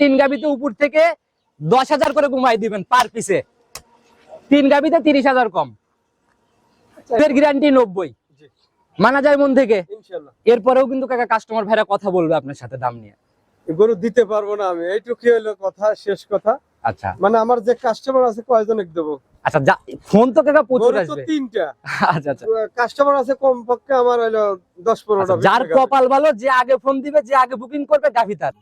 তিন গাবিতে উপর থেকে দশ হাজার করে কমাই দিবেন পার পিসে তিন গাবিতে তিরিশ হাজার কম। এর গ্যারান্টি নব্বই। মানা যায় মন থেকে। এরপরেও কিন্তু কাকা কাস্টমার ভাইরা কথা বলবে আপনার সাথে দাম নিয়ে। গরু দিতে পারব না আমি। এইটুকু হলো কথা শেষ কথা। আচ্ছা। মানে আমার যে কাস্টমার আছে কয়জনক দেবো? আচ্ছা ফোন তো কাকা প্রচুর আসবে। তিনটা। আচ্ছা আচ্ছা। কাস্টমার আছে কম পক্ষে আমার হলো দশ পনেরোটা আচ্ছা, যার কপাল ভালো যে আগে ফোন দিবে যে আগে বুকিং করবে গাভি তার।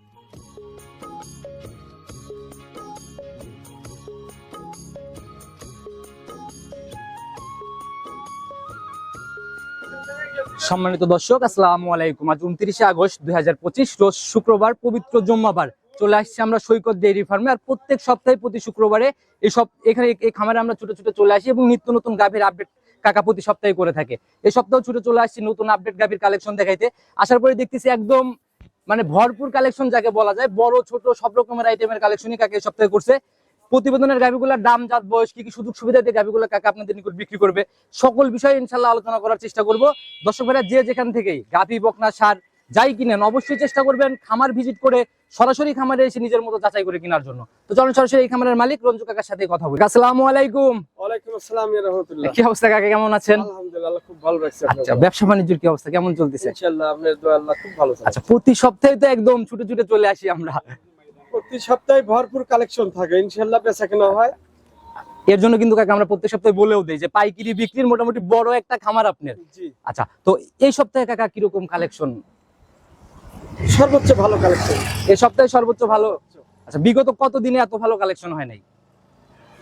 সম্মানিত দর্শক, আসসালামু আলাইকুম। আজ উনত্রিশে আগস্ট দুই রোজ শুক্রবার পবিত্র জম্মাবার। চলে আসছি আমরা সৈকত ডেইরি ফার্মে, আর প্রত্যেক সপ্তাহে প্রতি শুক্রবারে এই সব এখানে এই খামারে আমরা ছোট ছোট চলে আসি এবং নিত্য নতুন গাভীর আপডেট কাকা প্রতি সপ্তাহে করে থাকে। এই সপ্তাহে ছুটে চলে আসছি নতুন আপডেট গাভীর কালেকশন দেখাইতে। আসার পরে দেখতেছি একদম মানে ভরপুর কালেকশন যাকে বলা যায়, বড়, ছোট, সব রকমের আইটেমের কালেকশনই কাকা সপ্তাহে করছে। প্রতিবেদনের গাভিগুলোর দাম জাত বয়স কি কি সুযোগ সুবিধা দিয়ে গাভিগুলো কাকা আপনাদের নিকট বিক্রি করবে সকল বিষয়ে ইনশাল্লাহ আলোচনা করার চেষ্টা করব। দর্শক ভাইরা যে যেখান থেকেই গাভি বকনা সার যাই কিনেন অবশ্যই চেষ্টা করবেন খামার ভিজিট করে সরাসরি খামারে এসে নিজের মতো যাচাই করে কেনার জন্য। তো চলুন সরাসরি এই খামারের মালিক রঞ্জু কাকার সাথে কথা বলি। আসসালামু আলাইকুম। ওয়ালাইকুম আসসালাম ইয়া রাহমাতুল্লাহ। কি অবস্থা কাকা কেমন আছেন? আলহামদুলিল্লাহ খুব ভালো রাখছে আচ্ছা ব্যবসা বাণিজ্যের কি অবস্থা কেমন চলতেছে? ইনশাআল্লাহ আপনার দোয়া আল্লাহ খুব ভালো আছে আচ্ছা প্রতি সপ্তাহে তো একদম ছুটে ছুটে চলে আসি আমরা। প্রতি সপ্তাহে ভরপুর কালেকশন থাকে ইনশাআল্লাহ বেচা কেনা হয়। এর জন্য কিন্তু কাকা আমরা প্রত্যেক সপ্তাহে বলেও দেই যে পাইকারি বিক্রির মোটামুটি বড় একটা খামার আপনার। আচ্ছা তো এই সপ্তাহে কাকা কীরকম কালেকশন? সর্বোচ্চ ভালো কালেকশন। এই সপ্তাহে সর্বোচ্চ ভালো? আচ্ছা বিগত কত দিনে এত ভালো কালেকশন হয় নাই?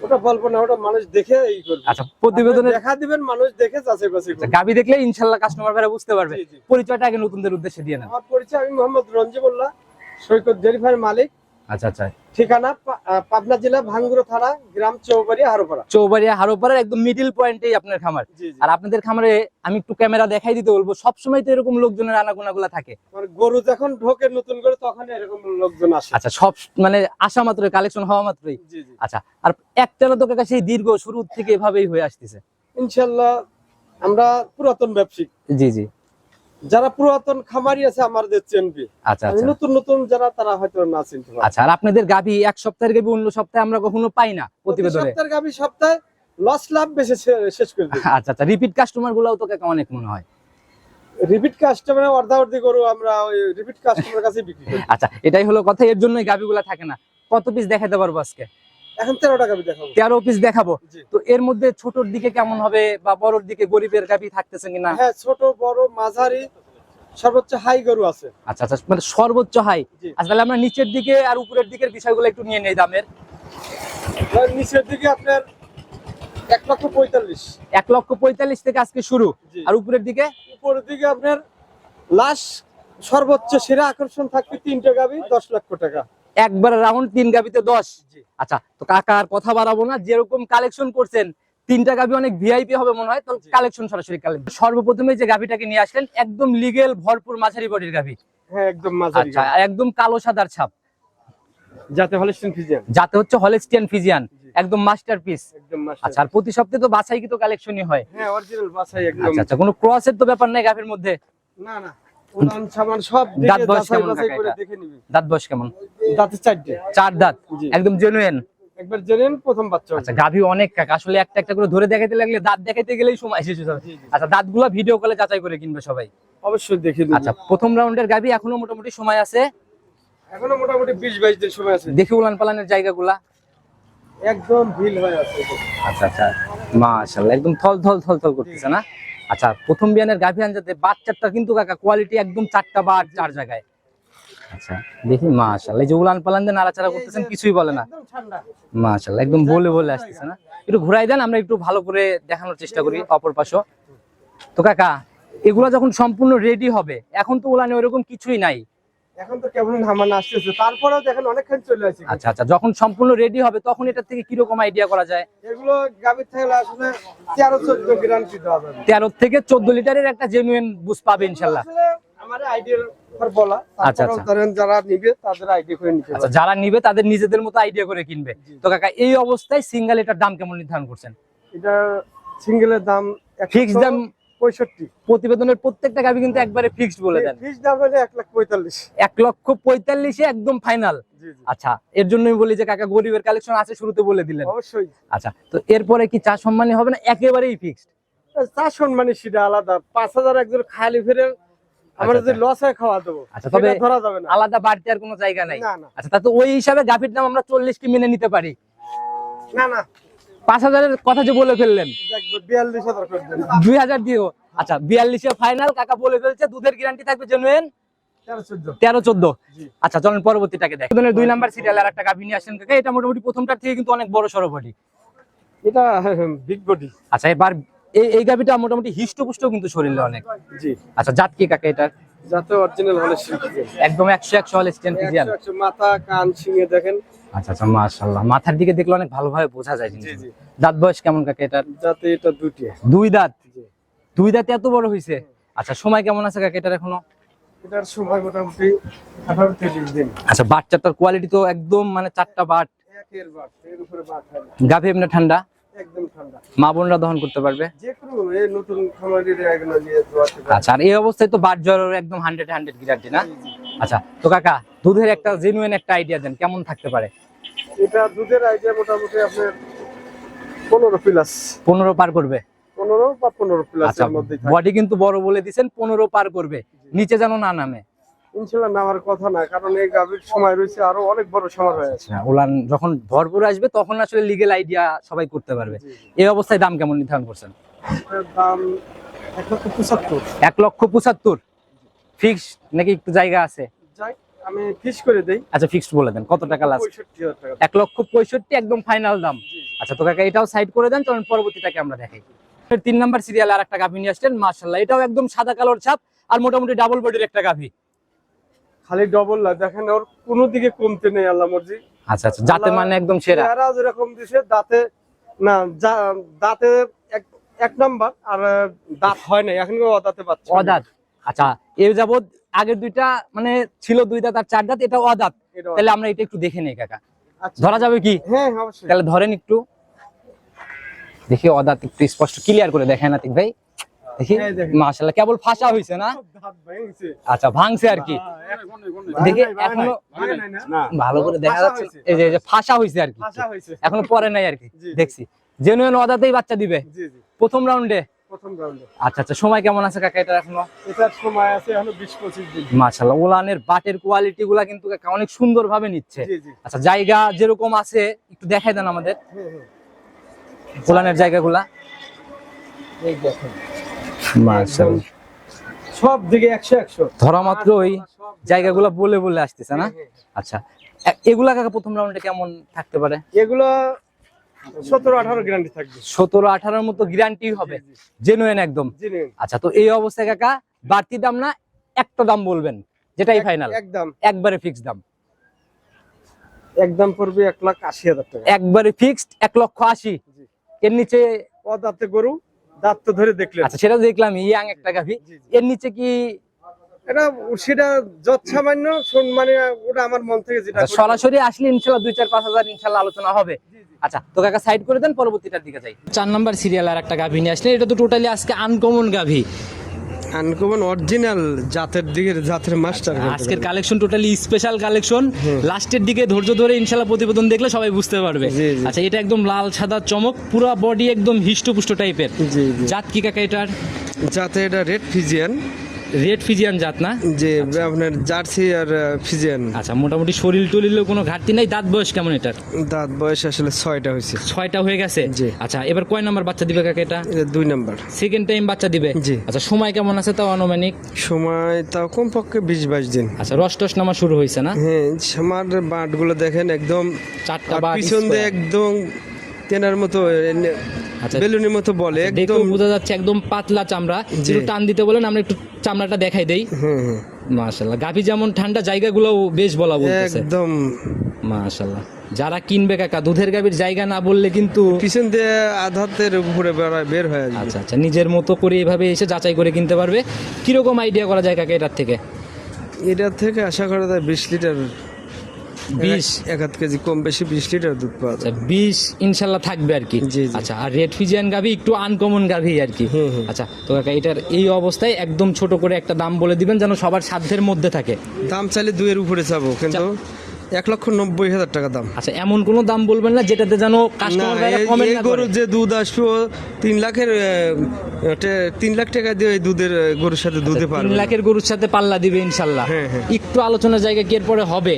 ওটা বলব না ওটা মানুষ দেখে এই করবে। আচ্ছা প্রতিবেদনে দেখা দিবেন মানুষ দেখে যাচাই বাছাই করবে। গাবি দেখলে ইনশাল্লাহ কাস্টমার ভাইরা বুঝতে পারবে। পরিচয়টা আগে নতুনদের উদ্দেশ্যে দিয়ে নেন। আমার পরিচয় আমি মোহাম্মদ রঞ্জিবুল্লাহ সৈকত জেরিফার মালিক। আচ্ছা আচ্ছা। ঠিকানা পাবনা জেলা ভাঙ্গুরো থানা গ্রাম চৌবাড়ি হারোপাড়া। চৌবাড়িয়া হারোপাড়ার একদম মিডিল পয়েন্টেই আপনার খামার। আর আপনাদের খামারে আমি একটু ক্যামেরা দেখাই দিতে বলব সবসময় তো এরকম লোকজনের আনাগোনা গুলা থাকে। মানে গরু যখন ঢোকে নতুন করে তখন এরকম লোকজন আসে। আচ্ছা সব মানে আসা মাত্রই কালেকশন হওয়া মাত্রই? আচ্ছা আর একটানা তো কাকা সেই দীর্ঘ শুরু থেকে এভাবেই হয়ে আসতেছে। ইনশাল্লাহ আমরা পুরাতন ব্যবসায়ী। জি জি। যারা পুরাতন খামারি আছে আমাদের চেনবি। আচ্ছা আচ্ছা। নতুন নতুন যারা তারা হয়তো না চিনতে পারে আচ্ছা আর আপনাদের গাভি এক সপ্তাহের গাভি অন্য সপ্তাহে আমরা কখনো পাই না প্রতিবেদনে? সপ্তাহের গাবি সপ্তাহে লস লাভ বেশি শেষ করে দিই। আচ্ছা আচ্ছা রিপিট কাস্টমার গুলাও তো কাকা অনেক মনে হয়। রিপিট কাস্টমার অর্ধা অর্ধি গরু আমরা ওই রিপিট কাস্টমার কাছে বিক্রি করি। আচ্ছা এটাই হলো কথা এর জন্যই গাভিগুলা থাকে না। কত পিস দেখাতে পারব আজকে? এখন টাকা দেখাবো। পিস দেখাবো। তো এর মধ্যে ছোটর দিকে কেমন হবে বা বড়র দিকে গরিবের থাকতেছে কিনা? হ্যাঁ ছোট বড় মাঝারি সর্বোচ্চ হাই গরু আছে। আচ্ছা আচ্ছা মানে সর্বোচ্চ হাই আচ্ছা তাহলে আমরা নিচের দিকে আর উপরের দিকের বিষয়গুলো একটু নিয়ে নেই দামের। নিচের দিকে আপনার এক লক্ষ পঁয়তাল্লিশ। এক লক্ষ পঁয়তাল্লিশ থেকে আজকে শুরু। আর উপরের দিকে? উপরের দিকে আপনার লাশ সর্বোচ্চ সেরা আকর্ষণ থাকবে তিনটে গাবি দশ লক্ষ টাকা। একবার রাউন্ড তিন গাভিতে দশ। আচ্ছা তো কাকা আর কথা বাড়াবো না যেরকম কালেকশন করছেন তিনটা গাভি অনেক ভিআইপি হবে মনে হয় তো কালেকশন সরাসরি কালেকশন সর্বপ্রথমে যে গাভিটাকে নিয়ে আসলেন একদম লিগেল ভরপুর মাঝারি বডির গাভি হ্যাঁ আচ্ছা একদম কালো সাদার ছাপ। যাতে ফিজিয়ান যাতে হচ্ছে হলেস্টিয়ান ফিজিয়ান একদম আচ্ছা আর প্রতি সপ্তাহে তো বাছাই কি তো কালেকশনই হয়। হ্যাঁ অরিজিনাল বাসাই একদম। আচ্ছা কোনো ক্রসের তো ব্যাপার নাই গাভির মধ্যে? না না। উলান সামান সব দাঁত বয়স কেমন করে দেখে নিবি। দাঁত বয়স কেমন? দাঁতে চারটে। চার দাঁত? একদম জেনুইন একবার জেনেন প্রথম বাচ্চা আচ্ছা গাভি অনেক কাকা। আসলে একটা একটা করে ধরে দেখাতে লাগলে দাঁত দেখাতে গেলেই সময় শেষ হয়ে যাবে। জি, জি। আচ্ছা দাঁতগুলো ভিডিও কলে যাচাই করে কিনবে সবাই। অবশ্যই দেখে আচ্ছা প্রথম রাউন্ডের গাভি এখনও মোটামুটি সময় আছে? এখনও মোটামুটি বিশ বাইশ দিন সময় আছে। দেখে উলান পালানের জায়গাগুলা। একদম ভিল হয়ে আছে। আচ্ছা আচ্ছা। মাশাআল্লাহ একদম থল থল থল থল করতেছে না? আচ্ছা প্রথম বিয়ানের গাভিয়ান যাতে বাচ্চাটা কিন্তু কাকা কোয়ালিটি একদম চারটা বা চার জায়গায়। আচ্ছা দেখি মাশাআল্লাহ এই যে উলান পালান দিয়ে নাড়াচাড়া করতেছেন কিছুই বলে না। মাশাল একদম বলে বলে আসতেছে না। একটু ঘুরাই দেন আমরা একটু ভালো করে দেখানোর চেষ্টা করি অপর পাশও। তো কাকা এগুলা যখন সম্পূর্ণ রেডি হবে এখন তো উলানে ওইরকম কিছুই নাই। এখন তো কেমন হামান আসতেছে। তারপরেও দেখেন অনেকখানি চলে আসছে। আচ্ছা আচ্ছা যখন সম্পূর্ণ রেডি হবে তখন এটা থেকে কীরকম আইডিয়া করা যায়? এগুলো গাভীর থাকলে আসলে তেরো চোদ্দ গ্যারান্টি দেওয়া যাবে। তেরো থেকে চোদ্দ লিটারের একটা জেনুইন বুঝ পাবে ইনশাল্লাহ। আমার আইডিয়ার বলা। আচ্ছা, আচ্ছা। ধরেন যারা নিবে তাদের আইডিয়া করে নিতে আচ্ছা যারা নিবে তাদের নিজেদের মতো আইডিয়া করে কিনবে। তো কাকা এই অবস্থায় সিঙ্গেল এটার দাম কেমন নির্ধারণ করছেন? এটা সিঙ্গেলের দাম ফিক্স দাম পঁয়ষট্টি। প্রতিবেদনের প্রত্যেকটা গাভি কিন্তু একবারে ফিক্সড বলে দেন। ফিস দাম হলে এক লাখ পঁয়তাল্লিশ। এক লক্ষ পঁয়তাল্লিশে একদম ফাইনাল আচ্ছা এর জন্যই বলি যে কাকা গরিবের কালেকশন আছে শুরুতে বলে দিলেন। অবশ্যই। আচ্ছা তো এরপরে কি চা সম্মানী হবে না? একেবারেই ফিক্সড চার সম্মানী সেটা আলাদা। পাঁচ হাজার একজন খালি ফিরে আমরা যদি লস হয় খাওয়া দেবো আচ্ছা, তবে- ধরা যাবে না। আলাদা বাড়তি আর কোনো জায়গা নাই। আচ্ছা তা তো ওই হিসাবে গাভির দাম আমরা চল্লিশ কি মেনে নিতে পারি। না না। পাঁচ হাজারের কথা যে বলে ফেললেন। দুই হাজার দিও আচ্ছা বিয়াল্লিশে ফাইনাল কাকা বলে ফেলছে দুধের গ্যারান্টি থাকবে জেনুয়েন তেরো চোদ্দ। আচ্ছা চলেন পরবর্তীটাকে দেখ। দুই নাম্বার সিরিয়াল আর একটা গাভি নিয়ে আসেন কাকা। এটা মোটামুটি প্রথমটার থেকে কিন্তু অনেক বড় সড়ো বডি এটা বিগ বডি আচ্ছা এবার এই এই গাভিটা মোটামুটি হিষ্টপুষ্ট কিন্তু শরীরে অনেক। জি। আচ্ছা জাত কি কাকা এটার? যাতে অরিজিনাল হলে একদম একশো একশো হলে স্টেন ফিজিয়ান মাথা কান শিঙে দেখেন। আচ্ছা আচ্ছা মাথার দিকে দেখলে অনেক ভালোভাবে বোঝা যায় জি দাঁত বয়স কেমন কাকা যাতে এটা দুটি দুই দাঁত? দুই দাঁত এত বড় হয়েছে আচ্ছা সময় কেমন আছে কাকা এটার এখনও? এটার সময় মোটামুটি আঠারো তিরিশ দিন। আচ্ছা বাচ্চাটার কোয়ালিটি তো একদম মানে চারটা বাট। একের বাট এর উপরে বাট না। গাভী এমনি ঠান্ডা? একদম ঠান্ডা। মা বোনরা দহন করতে পারবে? যে কোনো এই নতুন খামারির এগুলো নিয়ে দোয়াতে আচ্ছা আর এই অবস্থায় তো বাট জ্বরের একদম গ্যারান্টি না? আচ্ছা তো কাকা দুধের একটা জেনুইন একটা আইডিয়া দেন কেমন থাকতে পারে? এটা দুধের আইডিয়া মোটামুটি আপনার পনেরো প্লাস পনেরো পার করবে? পনেরো বা পনেরো প্লাস এর মধ্যেই বডি কিন্তু বড় বলে দিছেন পনেরো পার করবে। নিচে যেন না নামে। ইনশাল্লাহ নামার কথা না কারণ এই গাভীর সময় রয়েছে আরও অনেক বড় সময় আছে। আচ্ছা যখন ভরপুর আসবে তখন আসলে লিগেল আইডিয়া সবাই করতে পারবে। এই অবস্থায় দাম কেমন নির্ধারণ করছেন? দাম এক লক্ষ পঁচাত্তর। এক লক্ষ পঁচাত্তর? ফিক্স নাকি একটু জায়গা আছে? আমি ফিস করে দেই। আচ্ছা ফিক্সড বলে দেন কত টাকা লাস্ট পঁয়ষট্টি এক লক্ষ পঁয়ষট্টি একদম ফাইনাল দাম। আচ্ছা তো কাকা এটাও সাইড করে দেন তখন পরবর্তীটাকে আমরা দেখাই। তিন নাম্বার সিরিয়াল আর একটা গাভী নিয়ে আসছেন মার্শাল্লাহ এটাও একদম সাদা কালোর ছাপ আর মোটামুটি ডাবল বডির একটা গাভী। খালি ডবল না দেখেন ওর কোনো দিকে কমতে নেই আল্লাহ মর্জি। আচ্ছা আচ্ছা দাঁতে মানে একদম সেরা। চেহারা যেরকম দিছে দাঁতে না দাঁতে এক- নাম্বার আর দাঁত হয় না এখন দাঁতে পাচ্ছে অদাত। আচ্ছা এর যাবৎ আগের দুইটা মানে ছিল দুই দাঁত আর চার দাঁত এটা অদাত। তাহলে আমরা এটা একটু দেখে নেই কাকা। আচ্ছা। ধরা যাবে কি? হ্যাঁ অবশ্যই। তাহলে ধরেন একটু। দেখি অদাত একটু স্পষ্ট ক্লিয়ার করে দেখেন আতিক ভাই। দেখি মাশাল্লাহ কেবল ফাঁসা হয়েছে না? আচ্ছা ভাঙছে আর কি। দেখি এখনও? ভালো করে দেখা ফাঁসা যাচ্ছে। হয়েছে। এই যে ফাঁসা হয়েছে আর কি। এখনও পরে নাই আর কি। দেখছি। জেনুইন অদাতেই বাচ্চা দিবে? জি, জি, প্রথম রাউন্ডে আচ্ছা আচ্ছা সময় কেমন আছে কাকা এটা এখনও? এটার সময় আছে এখনও দিন। ওলানের বাটের কোয়ালিটি গুলা কিন্তু কাকা অনেক সুন্দর ভাবে নিচ্ছে। জি জি। আচ্ছা জায়গা যেরকম আছে একটু দেখাই দেন আমাদের। হ্যাঁ, হ্যাঁ। ওলানের জায়গাগুলা। এই দেখেন। সব দিকে একশো ধরা মাত্র ওই জায়গাগুলো বলে বলে আসতেছে না? হ্যাঁ, আচ্ছা এগুলা কাকা প্রথম রাউন্ডে কেমন থাকতে পারে? এগুলো গ্যারান্টি থাকবে। মতো গ্যারান্টি হবে। জেনুইন একদম। আচ্ছা তো এই অবস্থায় কাকা বাড়তি দাম না একটা দাম বলবেন? যেটাই ফাইনাল একদম। একবারে ফিক্সড দাম। একদম পড়বে এক লাখ আশি হাজার টাকা। একবারে ফিক্সড এক লক্ষ আশি। এর নিচে গরু। দাঁত তো ধরে দেখলেন। আচ্ছা সেটা দেখলাম ইয়াং একটা গাভি। এর নিচে কি এটা সেটা যৎসামান্য শোন মানে ওটা আমার মন থেকে যেটা আচ্ছা, সরাসরি আসলে ইনশাল্লাহ দুই চার পাঁচ হাজার ইনশাল্লাহ আলোচনা হবে। আচ্ছা তো কাকা সাইড করে দেন পরবর্তীটার দিকে যাই। চার নাম্বার সিরিয়াল আর একটা গাভি নিয়ে আসলে এটা তো টোটালি আজকে আনকমন গাভি। আনকমন অরিজিনাল জাতের দিকের জাতের মাস্টার আজকের কালেকশন টোটালি স্পেশাল কালেকশন লাস্টের দিকে ধৈর্য ধরে ইনশাল্লাহ প্রতিবেদন দেখলে সবাই বুঝতে পারবে। আচ্ছা এটা একদম লাল সাদা চমক পুরো বডি একদম হিষ্টপুষ্ট টাইপের জাত কি কাকা এটার? জাতে এটা রেড ফিজিয়ান রেড ফিজিয়ান জাত না? যে আপনার জার্সি আর ফিজিয়ান। আচ্ছা মোটামুটি শরীর টলিলেও কোনো ঘাটতি নাই? দাঁত বয়স কেমন এটার? দাঁত বয়স আসলে ছয়টা হয়েছে। ছয়টা হয়ে গেছে? জি। আচ্ছা এবার কয় নাম্বার বাচ্চা দিবে কাকা এটা? এটা দুই নাম্বার। সেকেন্ড টাইম বাচ্চা দিবে? জি। আচ্ছা সময় কেমন আছে তাও আনুমানিক? সময় তাও কমপক্ষে বিশ বাইশ দিন। আচ্ছা রস টস নামা শুরু হয়েছে না? হ্যাঁ আমার বাটগুলো দেখেন একদম চারটা আর বা পিছন দিয়ে একদম তেনার মতো বেলুনের মতো বলে দেখেও একদম বোঝা যাচ্ছে একদম পাতলা চামড়া। একটু টান দিতে বলেন আমরা একটু চামড়াটা দেখাই দেই। মাশাল্লাহ গাভি যেমন ঠান্ডা জায়গাগুলো বেশ বলা বলতেছে। একদম। মাশাল্লাহ যারা কিনবে কাকা দুধের গাভির জায়গা না বললে কিন্তু পিছন দিয়ে আধাতের উপরে বের হয়ে আসবে আচ্ছা আচ্ছা নিজের মতো করে এভাবে এসে যাচাই করে কিনতে পারবে। কীরকম আইডিয়া করা যায় কাকা এটার থেকে? এটার থেকে আশা করা যায় বিশ লিটার বিশ এক হাত কেজি কম বেশি বিশ লিটার দুধ পাওয়া আচ্ছা যায় বিশ ইনশাল্লাহ থাকবে আর কি। আচ্ছা আর রেড ফিজিয়ান গাভি একটু আনকমন গাভি আর কি। আচ্ছা তো কাকা এটার এই অবস্থায় একদম ছোট করে একটা দাম বলে দিবেন যেন সবার সাধ্যের মধ্যে থাকে। দাম চাইলে দুইয়ের উপরে যাব কিন্তু এক লক্ষ নব্বই হাজার টাকা দাম। আচ্ছা এমন কোনো দাম বলবেন না যেটাতে যেন গরু যে দুধ আসবে তিন লাখের তিন লাখ টাকা দিয়ে দুধের গরুর সাথে দুধে তিন পারবে না। লাখের গরুর সাথে পাল্লা দিবে ইনশাল্লাহ। হ্যাঁ, হ্যাঁ। একটু আলোচনার জায়গা কি এরপরে হবে?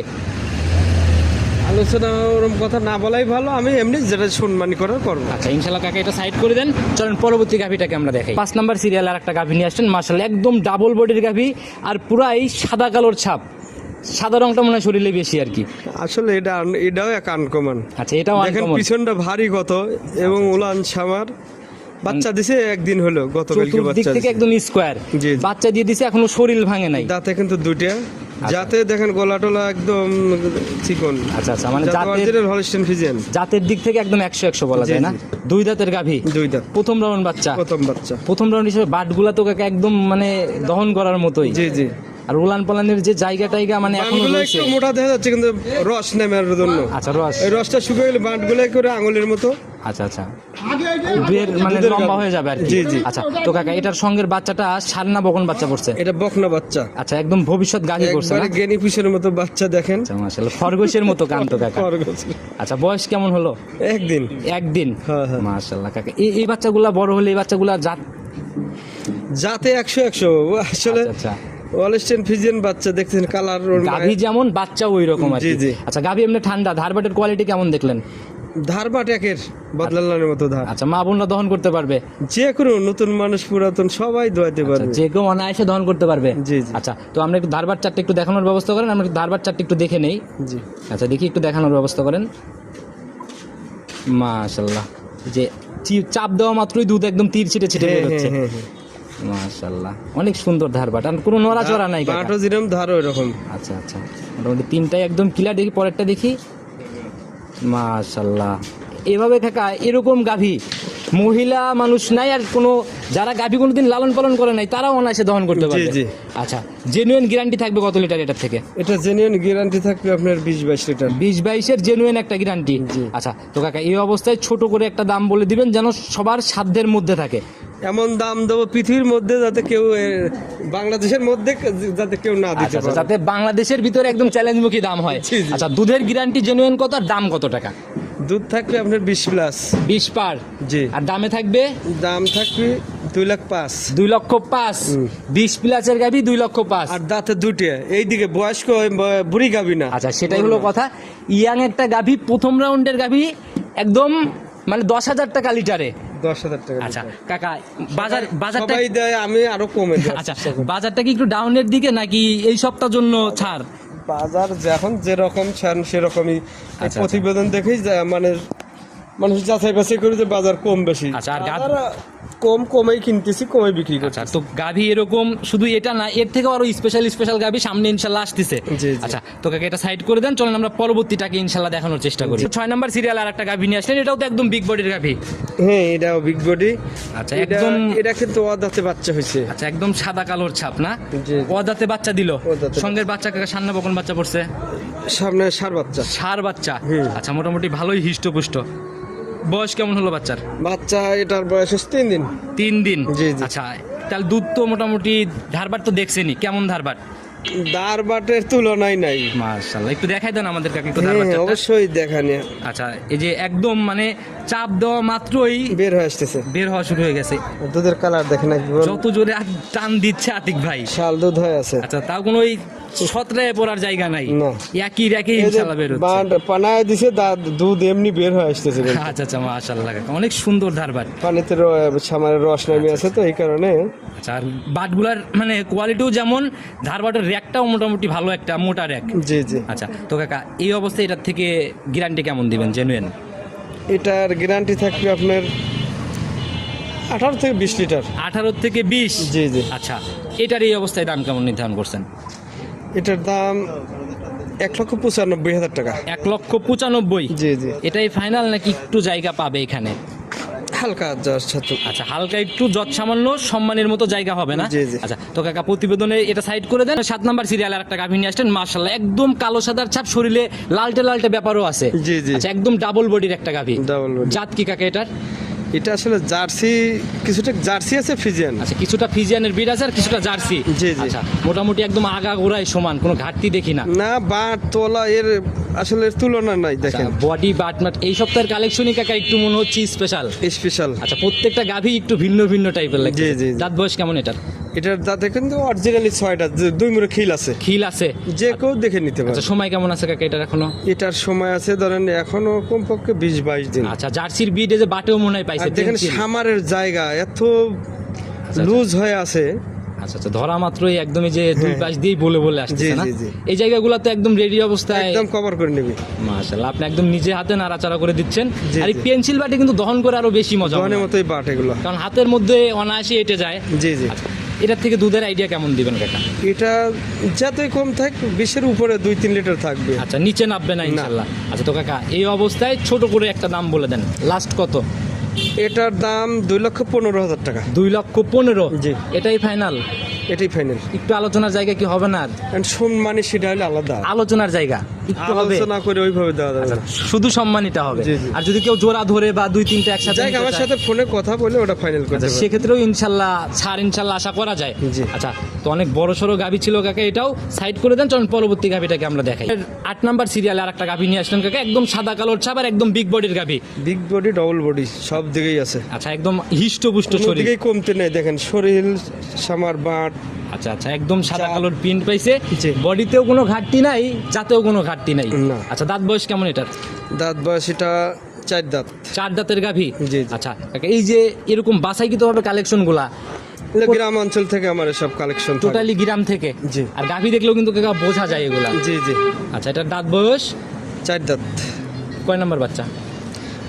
আলোচনা ওরকম কথা না বলাই ভালো আমি এমনি যেটা সম্মানি করার করব। আচ্ছা ইনশাল্লাহ কাকে এটা সাইড করে দেন। চলেন পরবর্তী গাভিটাকে আমরা দেখাই। পাঁচ নাম্বার সিরিয়াল আর একটা গাভি নিয়ে আসছেন মার্শাল একদম ডাবল বডির গাভি আর পুরাই সাদা কালোর ছাপ। সাদা রংটা মনে হয় শরীরে বেশি আর কি। আসলে এটা এটাও এক আনকমান আচ্ছা এটাও দেখেন। পিছনটা ভারী কত এবং উলান সামার। বাচ্চা দিছে একদিন হলো গত চতুর্দিক বাচ্চা থেকে একদম স্কোয়ার। বাচ্চা দিয়ে দিছে এখনও শরীর ভাঙে নাই। দাঁতে কিন্তু দুইটা। আচ্ছা। যাতে দেখেন গলা টলা একদম চিকন। আচ্ছা আচ্ছা মানে জাতের অরিজিনাল ফিজিয়ান। জাতের দিক থেকে একদম একশো একশো বলা জি, যায় না? দুই দাঁতের গাভী? দুই দাঁত। প্রথম রাউন্ড বাচ্চা? প্রথম বাচ্চা। প্রথম রাউন্ড হিসেবে বাটগুলা তো একদম মানে দহন করার মতোই। জি জি। আর উলান পালানের যে জায়গা টাইগা মানে এখনও রয়েছে। একটু মোটা দেখা যাচ্ছে কিন্তু রস নেমের জন্য। আচ্ছা রস। এই রসটা শুকিয়ে গেলে বাঁটগুলো করে আঙুলের মতো। আচ্ছা আচ্ছা। দুয়ের মানে লম্বা হয়ে যাবে আর কি। জি, জি। আচ্ছা তো কাকা এটার সঙ্গের বাচ্চাটা সারনা বকন বাচ্চা পড়ছে? এটা বকনা বাচ্চা। আচ্ছা একদম ভবিষ্যৎ গাভী করছে না? গেনি পিসের মতো বাচ্চা দেখেন। আচ্ছা মাশাআল্লাহ খরগোশের মতো কান্ত কাকা। খরগোশ। আচ্ছা বয়স কেমন হলো? একদিন। একদিন? হ্যাঁ, হ্যাঁ। মাশাআল্লাহ কাকা। এই এই বাচ্চাগুলা বড় হলে এই বাচ্চাগুলা জাত? যাতে একশো একশো। ও আসলে আচ্ছা, ওয়ালেস্টেন ফিজিয়ান বাচ্চা দেখছেন কালার গাভী যেমন বাচ্চা ওই রকম জি, আচ্ছা গাভী এমনি ঠান্ডা ধারবাটের কোয়ালিটি কেমন দেখলেন? ধার বাট একের বদলানোর মতো ধার। আচ্ছা মা বোনরা দহন করতে পারবে? যে কোনো নতুন মানুষ পুরাতন সবাই দোয়াতে আচ্ছা, পারবে। যে কেউ অনায়াসে দহন করতে পারবে? জি। আচ্ছা তো আমরা একটু ধারবার চারটে একটু দেখানোর ব্যবস্থা করেন আমরা ধারবার চারটে একটু দেখে নেই। জি। আচ্ছা দেখি একটু দেখানোর ব্যবস্থা করেন। মাশাল্লাহ যে চাপ দেওয়া মাত্রই দুধ একদম তীর ছিটে ছিটে হ্যাঁ, বেরোচ্ছে মাশাল্লাহ অনেক সুন্দর ধার বাট আর কোনো নড়াচড়া নাই কাটো যেরকম ধার ওই আচ্ছা আচ্ছা। মোটামুটি তিনটাই একদম ক্লিয়ার দেখি পরেরটা দেখি। মাশাল্লাহ এভাবে থাকা এরকম গাভী। মহিলা মানুষ নাই আর কোনো যারা গাভী কোনোদিন লালন পালন করে নাই তারাও অনায়াসে দহন করতে পারবে। জি। আচ্ছা জেনুইন গ্যারান্টি থাকবে কত লিটার এটার থেকে? এটা জেনুইন গ্যারান্টি থাকবে আপনার বিশ বাইশ লিটার বিশ বাইশের জেনুইন একটা গ্যারান্টি আচ্ছা তো কাকা এই অবস্থায় ছোট করে একটা দাম বলে দিবেন যেন সবার সাধ্যের মধ্যে থাকে। এমন দাম দেবো পৃথিবীর মধ্যে যাতে কেউ বাংলাদেশের মধ্যে যাতে কেউ না দিতে আচ্ছা আচ্ছা, পারে। যাতে বাংলাদেশের ভিতরে একদম চ্যালেঞ্জমুখী দাম হয়। আচ্ছা দুধের গ্যারান্টি জেনুইন কত আর দাম কত টাকা? দুধ থাকবে আপনার বিশ প্লাস। বিশ পার? জি। আর দামে থাকবে? দাম থাকবে দুই লাখ পাঁচ। দুই লক্ষ পাঁচ। বিশ প্লাসের গাভি দুই লক্ষ পাঁচ। আর দাঁতে দুটে এইদিকে বয়স্ক বুড়ি গাবি না। আচ্ছা সেটাই হলো কথা। ইয়াং একটা গাভি প্রথম রাউন্ডের গাভি একদম মানে দশ হাজার টাকা লিটারে। দশ হাজার টাকা আচ্ছা কাকা বাজার বাজারটা দেয় আমি আরও কমে আচ্ছা বাজারটা কি একটু ডাউনের দিকে নাকি এই সপ্তাহ জন্য ছাড়? বাজার যখন যেরকম ছান সেরকমই এই আচ্ছা। প্রতিবেদন দেখেই মানে মানুষ যাচাই বাছাই করে যে বাজার কম বেশি আচ্ছা, আর কম কমেই কিনতেছি কমে বিক্রি করছি আচ্ছা তো গাভি এরকম শুধু এটা না এর থেকে আরও স্পেশাল স্পেশাল গাভি সামনে ইনশাল্লাহ আসতেছে। জি, জি। আচ্ছা তো কাকে এটা সাইড করে দেন চলেন আমরা পরবর্তীটাকে ইনশাল্লাহ দেখানোর চেষ্টা করি। ছয় নাম্বার সিরিয়াল আর একটা গাভি নিয়ে আসলেন এটাও তো একদম বিগ বডির গাভি। হ্যাঁ এটাও বিগ বডি আচ্ছা একদম এটা কিন্তু অদাতে বাচ্চা হয়েছে আচ্ছা একদম সাদা কালোর ছাপ না? জি। ওদাতে বাচ্চা দিল। ওদাতে সঙ্গের বাচ্চা কাকা সান্না বকন বাচ্চা পড়ছে? সামনে সার বাচ্চা। সার বাচ্চা। হুম। আচ্ছা মোটামুটি ভালোই হিষ্টপুষ্ট। বয়স কেমন হলো বাচ্চার? বাচ্চা এটার বয়স হচ্ছে তিন দিন। তিন দিন। আচ্ছা তাহলে দুধ তো মোটামুটি ধারবার তো দেখছেনি কেমন ধারবার দার বাটের তুলনায় নাই। মার্শাল্লাহ একটু দেখাই দেন আমাদের কাকে একটু হ্যাঁ ধারবার অবশ্যই দেখানি আচ্ছা এই যে একদম মানে চাপ দেওয়া মাত্রই বের হয়ে আসতেছে। বের হওয়া শুরু হয়ে গেছে। দুধের কালার দেখেন একদম যত জোরে আর টান দিচ্ছে আতিক ভাই। শাল দুধ হয়ে আছে। আচ্ছা তাও কোনো ওই সতরায় পড়ার জায়গা নাই। না। একই রেখে ইনশাল্লাহ বের হচ্ছে। পানায় দিছে দুধ এমনি বের হয়ে আসতেছে। আচ্ছা আচ্ছা মাশাল্লাহ অনেক সুন্দর ধারবার পানিতে সামারের রস নামে আছে তো এই কারণে। আচ্ছা আর বাটগুলার মানে কোয়ালিটিও যেমন ধার ধারবাটের র্যাকটাও মোটামুটি ভালো একটা মোটা র্যাক। জি জি। আচ্ছা তো কাকা এই অবস্থায় এটার থেকে গ্যারান্টি কেমন দিবেন জেনুইন এটার গ্যারান্টি থাকবে আপনার আঠারো থেকে বিশ লিটার। আঠারো থেকে বিশ? জি জি। আচ্ছা এটার এই অবস্থায় দাম কেমন নির্ধারণ করছেন? এটার দাম এক লক্ষ পঁচানব্বই হাজার টাকা। এক লক্ষ পঁচানব্বই? জি জি। এটাই ফাইনাল নাকি একটু জায়গা পাবে এখানে? হালকা আচ্ছা হালকা একটু যত সামান্য সম্মানের মতো জায়গা হবে না। আচ্ছা তো কাকা প্রতিবেদনে এটা সাইড করে দেন। সাত নাম্বার সিরিয়াল আর একটা গাভী নিয়ে আসছেন মার্শাল্লাহ একদম কালো সাদার ছাপ শরীরে লালটে লালটে ব্যাপারও আছে। জি, জি। আচ্ছা একদম ডাবল বডির একটা গাভী। ডাবল জাত কি কাকা এটার? এটা আসলে জার্সি কিছুটা জার্সি আছে ফিজিয়ান। আচ্ছা কিছুটা ফিজিয়ানের বিড আছে আর কিছুটা জার্সি? জি, জি। আচ্ছা মোটামুটি একদম আগা গোড়ায় সমান কোনো ঘাটতি দেখি না। না বাট তোলা এর আসলে তুলনা নাই দেখেন। বডি বাট মাট এই সপ্তাহের কালেকশনই কাকা একটু মনে হচ্ছে স্পেশাল স্পেশাল আচ্ছা প্রত্যেকটা গাভী একটু ভিন্ন ভিন্ন টাইপের লাগে জি, জি। দাঁত বয়স কেমন এটার? এটার দাঁতে কিন্তু অরিজিনালি ছয়টা দুই মুড়ে খিল আছে। খিল আছে। যে কেউ দেখে নিতে পারে। আচ্ছা সময় কেমন আছে কাকা এটার এখনও? এটার সময় আছে ধরেন এখনও কমপক্ষে বিশ বাইশ দিন। আচ্ছা জার্সির বিডে যে বাটেও মনে হয় পাইছে দেখেন। সামারের জায়গা এত আচ্ছা। লুজ হয়ে আছে। আচ্ছা আচ্ছা ধরা মাত্রই একদমই যে দুই হ্যাঁ। পাশ দিয়ে বলে বলে আসছে না। এই জায়গাগুলো তো একদম রেডি অবস্থায় একদম কভার করে নিবি। মাশাআল্লাহ আপনি একদম নিজে হাতে নাড়াচাড়া করে দিচ্ছেন। আর এই পেন্সিল বাটি কিন্তু দহন করে আরও বেশি মজা হয়। মতোই বাট এগুলো। কারণ হাতের মধ্যে অনায়াসে এটে যায়। জি জি। আচ্ছা এটার থেকে দুধের আইডিয়া কেমন দিবেন কাকা? এটা যতই কম থাক বিশের উপরে দুই তিন লিটার থাকবে। আচ্ছা নিচে নামবে না ইনশাল্লাহ। আচ্ছা তো কাকা এই অবস্থায় ছোট করে একটা দাম বলে দেন। লাস্ট কত? এটার দাম দুই লক্ষ পনেরো হাজার টাকা। দুই লক্ষ পনেরো? জি। এটাই ফাইনাল এটাই ফাইনাল একটু আলোচনার জায়গা কি হবে না আর? সম্মানী সেটা হলে আলাদা আলোচনার জায়গা একটু হবে আলোচনা করে ওইভাবে দেওয়া যাবে না। শুধু সম্মানিটা হবে জি, জি। আর যদি কেউ জোড়া ধরে বা দুই তিনটা একসাথে যাই হোক, নিতে আমার চায়, সাথে ফোনে কথা বলে ওটা ফাইনাল করতে আচ্ছা পারবে। সেক্ষেত্রেও ইনশাল্লাহ ছাড় ইনশাল্লাহ আশা করা যায় জি। আচ্ছা তো অনেক বড় সড়ো গাভি ছিল কাকা এটাও সাইড করে দেন চলুন পরবর্তী গাভিটাকে আমরা দেখাই এর আট নাম্বার সিরিয়ালে আর একটা গাভি নিয়ে আসলেন কাকা একদম সাদা কালোর ছাপ আর একদম বিগ বডির গাভি বিগ বডি ডবল বডি সব দিকেই আছে আচ্ছা একদম হিষ্টপুষ্ট কোনো শরীর দিকেই কমতে নেই দেখেন শরীর সামার বাট আচ্ছা আচ্ছা একদম সাদা কালোর প্রিন্ট পাইছে। বডিতেও কোনো ঘাটতি নাই যাতেও কোনো ঘাটতি নাই। আচ্ছা দাঁত বয়স কেমন এটার দাঁত বয়স এটা চার দাঁত। চার দাঁতের গাভি। আচ্ছা এই যে এরকম বাসাইকৃত ভাবে কালেকশনগুলা গ্রাম অঞ্চল থেকে আমার সব কালেকশন টোটালি গ্রাম থেকে? জি। আর গাভি দেখলেও কিন্তু বোঝা যায় এগুলা। জি জি। আচ্ছা এটার দাঁত বয়স? চার দাঁত। কয় নাম্বার বাচ্চা?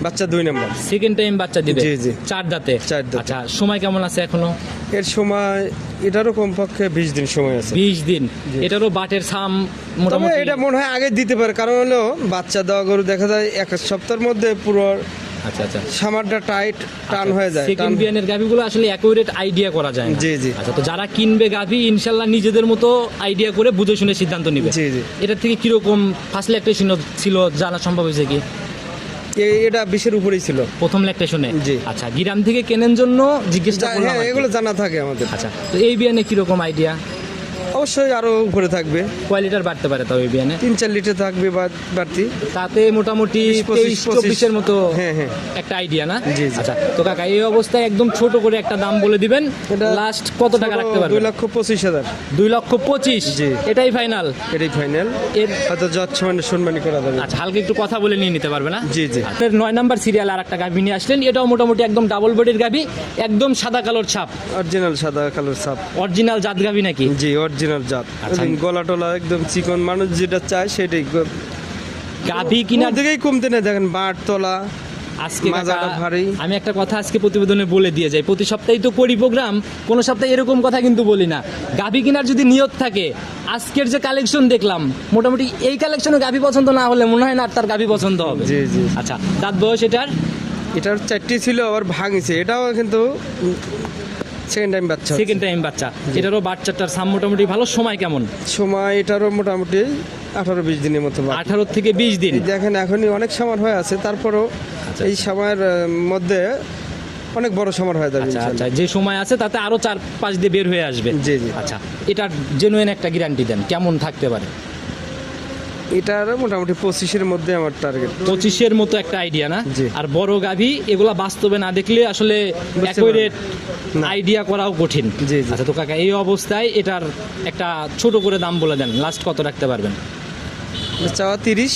বাচ্চা দুই নম্বর। সেকেন্ড টাইম বাচ্চা দিবে? জি, জি। চার দাঁতে? চার দাঁতে। আচ্ছা সময় কেমন আছে এখনও? এর সময় এটারও কমপক্ষে বিশ দিন সময় আছে। বিশ দিন? এটারও বাটের সাম মোটামুটি? এটা মনে হয় আগে দিতে পারে কারণ হলো বাচ্চা দেওয়া গরু দেখা যায় এক সপ্তাহের মধ্যে পুরো আচ্ছা আচ্ছা। সামারটা টাইট টান হয়ে যায় সেকেন্ড টান- বিয়ানের গাভিগুলো আসলে অ্যাকুরেট আইডিয়া করা যায় জি, জি। আচ্ছা তো যারা কিনবে গাভি ইনশাল্লাহ নিজেদের মতো আইডিয়া করে বুঝে শুনে সিদ্ধান্ত নিবে। জি, থেকে কীরকম ফার্স্ট ল্যাকটেশন ছিল জানা সম্ভব হয়েছে কি? এটা বিশের উপরেই ছিল। প্রথম লেকটেশনে জি। আচ্ছা গ্রাম থেকে কেনেন জন্য জিজ্ঞেস হ্যাঁ এগুলো জানা থাকে আমাদের। আচ্ছা তো এই বিয়ানে কীরকম আইডিয়া অবশ্যই আরও উপরে থাকবে। কয় লিটার বাড়তে পারে তবে বিয়ানে? তিন চার লিটার থাকবে বাড়তি। তাতে মোটামুটি তেইশ। চব্বিশের মতো হ্যাঁ, হ্যাঁ। একটা আইডিয়া না। আচ্ছা তো কাকা এই অবস্থায় একদম ছোট করে একটা দাম বলে দিবেন। এটা- লাস্ট কত টাকা রাখতে দুই পারবেন লক্ষ পঁচিশ হাজার। দুই লক্ষ পঁচিশ। এটাই ফাইনাল এটাই ফাইনাল এর হয়তো যত মানে সম্মানী করা যাবে। আচ্ছা হালকা একটু কথা বলে নিয়ে নিতে পারবে না? জি, জি। আপনার নয় নাম্বার সিরিয়াল আর একটা গাভি নিয়ে আসলেন। এটাও মোটামুটি একদম ডাবল বডির গাভি একদম সাদা কালোর ছাপ। অরিজিনাল সাদা কালোর সাপ অরিজিনাল জাত গাভি নাকি? জি অরিজিনাল জাত। আচ্ছা। গলা টলা একদম চিকন মানুষ যেটা চায় সেটাই গাভি কিনার কিনার দিকেই কমতে নেই। দেখেন বাট তলা আজকে ভারী। আমি একটা কথা আজকে প্রতিবেদনে বলে দিয়ে যাই। প্রতি সপ্তাহে তো করি প্রোগ্রাম কোনো সপ্তাহে এরকম কথা কিন্তু বলি না। গাভি কেনার যদি নিয়ত থাকে আজকের যে কালেকশন দেখলাম মোটামুটি এই কালেকশনে গাভি পছন্দ না হলে মনে হয় না আর তার গাভি পছন্দ হবে। জি, জি। আচ্ছা দাঁত বয়স এটার? এটার চারটি ছিল আবার ভাঙছে। এটাও কিন্তু সেকেন্ড টাইম বাচ্চা সেকেন্ড টাইম বাচ্চা। এটারও বাচ্চাটার সাম মোটামুটি ভালো সময় কেমন? সময় এটারও মোটামুটি আঠারো বিশ দিনের মতো আঠারো থেকে বিশ দিন। দেখেন এখনই অনেক সময় হয়ে আছে তারপরও আচ্ছা, এই সময়ের মধ্যে অনেক বড় সময় হয়ে যাবে আচ্ছা আচ্ছা যে সময় আছে তাতে আরও চার পাঁচ দিয়ে বের হয়ে আসবে। জি, জি। আচ্ছা এটার জেনুইন একটা গ্যারান্টি দেন কেমন থাকতে পারে? এটার মোটামুটি পঁচিশের মধ্যে আমার টার্গেট পঁচিশের মতো একটা আইডিয়া না। আর বড় গাভি এগুলা বাস্তবে না দেখলে আসলে অ্যাকুরেট। আইডিয়া করাও কঠিন। আচ্ছা তো কাকা এই অবস্থায় এটার একটা ছোট করে দাম বলে দেন। লাস্ট কত রাখতে পারবেন? চাওয়া তিরিশ।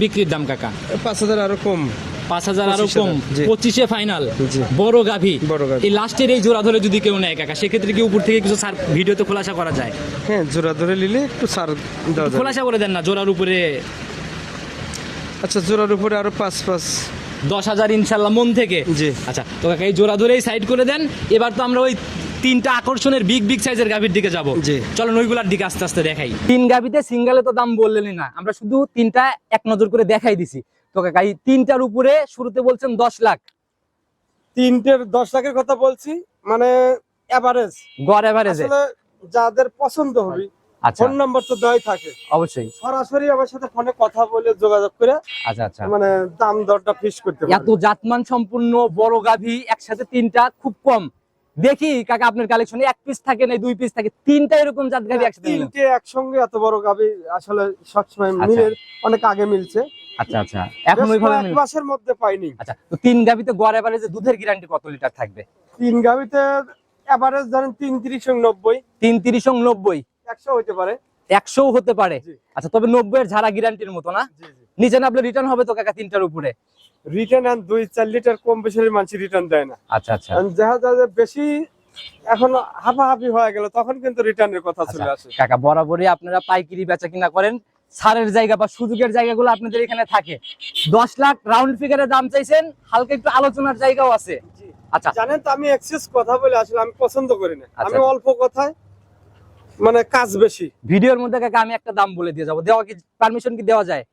বিক্রির দাম কাকা? পাঁচ হাজার আরও কম। পাঁচ হাজার আরও কম। পঁচিশে ফাইনাল বড় গাভি। এই লাস্টের এই জোড়া ধরে যদি কেউ নেয় কাকা সেক্ষেত্রে কি উপর থেকে কিছু সার ভিডিওতে খোলাসা করা যায়? হ্যাঁ জোড়া ধরে নিলে একটু সার খোলাসা করে দেন না জোড়ার উপরে। আচ্ছা জোড়ার উপরে আরও পাঁচ পাঁচ। দশ হাজার ইনশাল্লাহ মন থেকে। জি। আচ্ছা তো কাকা এই জোড়া ধরেই সাইড করে দেন। এবার তো আমরা ওই তিনটা আকর্ষণের বিগ বিগ সাইজের গাভির দিকে যাব। জি। চলো ওইগুলার দিকে আস্তে আস্তে দেখাই। তিন গাভিতে সিঙ্গেলে তো দাম বললেনই না। আমরা শুধু তিনটা এক নজর করে দেখাই দিছি। তো কাকা এই তিনটার উপরে শুরুতে বলছেন দশ লাখ। তিনটের দশ লাখের কথা বলছি মানে এভারেজ গড় এভারেজে যাদের পছন্দ হবে আচ্ছা। ফোন নাম্বার তো দেওয়াই থাকে। অবশ্যই। সরাসরি আমার সাথে ফোনে কথা বলে যোগাযোগ করে আচ্ছা আচ্ছা। মানে দাম দরটা ফিক্স করতে এত জাতমান সম্পূর্ণ বড় গাভী একসাথে তিনটা খুব কম। দেখি কাকা আপনার কালেকশনে এক পিস থাকে না দুই পিস থাকে তিনটা এরকম জাত গাভী একসাথে তিনটে একসঙ্গে এত বড় গাবি আসলে সবসময় আচ্ছা। মিলের অনেক আগে মিলছে। আচ্ছা আচ্ছা। এখন ওইভাবে মিল- মাসের মধ্যে পাইনি। আচ্ছা তো তিন গাভীতে গড় এভারেজে দুধের গ্যারান্টি কত লিটার থাকবে? তিন গাবিতে এভারেজ ধরেন তিন তিরিশ নব্বই। তিন তিরিশ নব্বই? একশো হইতে পারে। একশো হতে পারে? আচ্ছা তবে নব্বই এর ঝাড়া গ্যারান্টির মতো না? নিচে নামলে রিটার্ন হবে তো কাকা তিনটার উপরে? রিটার্ন আন দুই চার লিটার কম বেশি মানুষ রিটার্ন দেয় না। আচ্ছা আচ্ছা। আর যাহা যাদের বেশি এখন হাফাহাফি হয়ে গেল তখন কিন্তু রিটার্নের কথা চলে আসে। কাকা বরাবরই আপনারা পাইকারি বেচা কিনা করেন। ছাড়ের জায়গা বা সুযোগের জায়গাগুলো আপনাদের এখানে থাকে। দশ লাখ রাউন্ড ফিগারের দাম চাইছেন হালকা একটু আলোচনার জায়গাও আছে। আচ্ছা। জানেন তো আমি এক্সেস কথা বলে আসলে আমি পছন্দ করি না। আচ্ছা, আমি আচ্ছা। অল্প কথায় মানে কাজ বেশি। ভিডিওর মধ্যে কাকা আমি একটা দাম বলে দিয়ে যাব। দেওয়া কি পারমিশন কি দেওয়া যায়?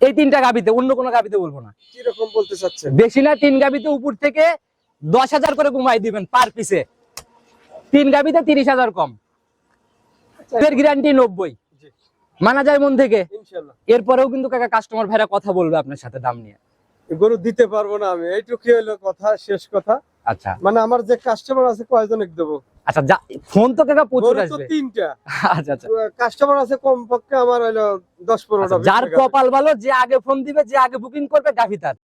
এই তিনটা গাবিতে অন্য কোনো গাবিতে বলব না। কীরকম বলতে চাচ্ছেন? বেশি না তিন গাবিতে উপর থেকে দশ হাজার করে কমাই দিবেন পার পিসে তিন গাবিতে তিরিশ হাজার কম। গ্যারান্টি নব্বই। জি। মানা যায় মন থেকে? এরপরেও কিন্তু কাকা কাস্টমার ভাইরা কথা বলবে আপনার সাথে দাম নিয়ে। গরু দিতে পারব না আমি এইটুকু হলো কথা শেষ কথা। আচ্ছা। মানে আমার যে কাস্টমার আছে কয়জনক দেবো? আচ্ছা ফোন তো কাকা প্রচুর আসবে। তিনটা। আচ্ছা আচ্ছা। কাস্টমার আছে কমপক্ষে আমার হইল দশ পনেরোটা আচ্ছা, যার কপাল ভালো যে আগে ফোন দিবে যে আগে বুকিং করবে গাভি তার।